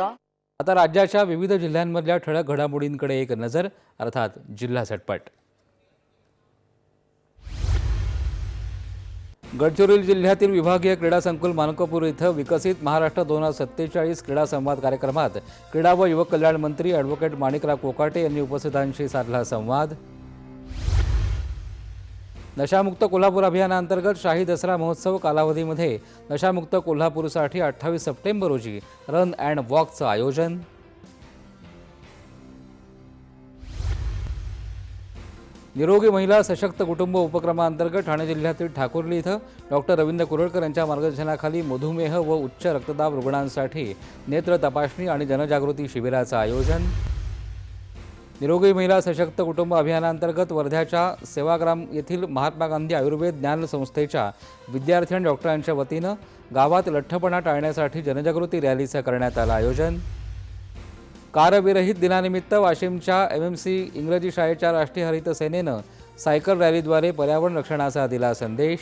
आता राज्याच्या विविध जिल्ह्यांमधल्या ठळक घडामोडींकडे एक नजर अर्थात जिल्हा झटपट. गडचिरोली जिल्ह्यातील विभागीय क्रीडा संकुल मानकपूर इथं विकसित महाराष्ट्र दोन हजार सत्तेचाळीस क्रीडा संवाद कार्यक्रमात क्रीडा व युवक कल्याण मंत्री ॲडव्होकेट माणिकराव कोकाटे यांनी उपस्थितांशी साधला संवाद. नशामुक्त कोल्हापूर अभियानांतर्गत शाही दसरा महोत्सव कालावधीमध्ये नशामुक्त कोल्हापूरसाठी अठ्ठावीस सप्टेंबर रोजी रन अँड वॉकचं आयोजन. निरोगी महिला सशक्त कुटुंब उपक्रमांतर्गत ठाणे जिल्ह्यातील ठाकुर्ली इथं डॉक्टर रवींद्र कुरळकर यांच्या मार्गदर्शनाखाली मधुमेह व उच्च रक्तदाब रुग्णांसाठी नेत्र तपासणी आणि जनजागृती शिबिराचं आयोजन. निरोगी महिला सशक्त कुटुंब अभियानांतर्गत वर्ध्याच्या सेवाग्राम येथील महात्मा गांधी आयुर्वेद ज्ञान संस्थेच्या विद्यार्थी आणि डॉक्टरांच्या वतीनं गावात लठ्ठपणा टाळण्यासाठी जनजागृती रॅलीचं करण्यात आलं आयोजन. कारविरहित दिनानिमित्त वाशिमच्या एम एम सी इंग्रजी शाळेच्या राष्ट्रीय हरित सेनेनं सायकल रॅलीद्वारे पर्यावरण रक्षणाचा दिला संदेश.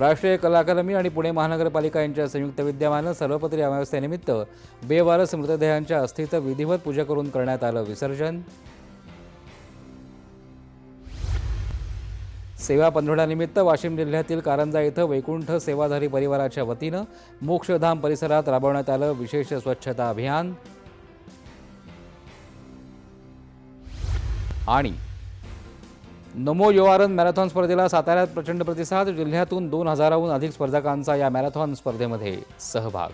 राष्ट्रीय कला अकादमी आणि पुणे महानगरपालिका यांच्या संयुक्त विद्यमानं सर्वपत्री अमावस्येनिमित्त बेवारस मृतदेहांच्या अस्थीचं विधिवत पूजा करून करण्यात आलं विसर्जन. सेवा पंधरवड्यानिमित्त वाशिम जिल्ह्यातील कारंजा इथं वैकुंठ सेवाधारी परिवाराच्या वतीनं मोक्षधाम परिसरात राबवण्यात आलं विशेष स्वच्छता अभियान. आणि नमो युवारन मॅरेथॉन स्पर्धेला साताऱ्यात प्रचंड प्रतिसाद जिल्ह्यातून दोन हजाराहून अधिक स्पर्धकांचा या मॅरेथॉन स्पर्धेमध्ये सहभाग.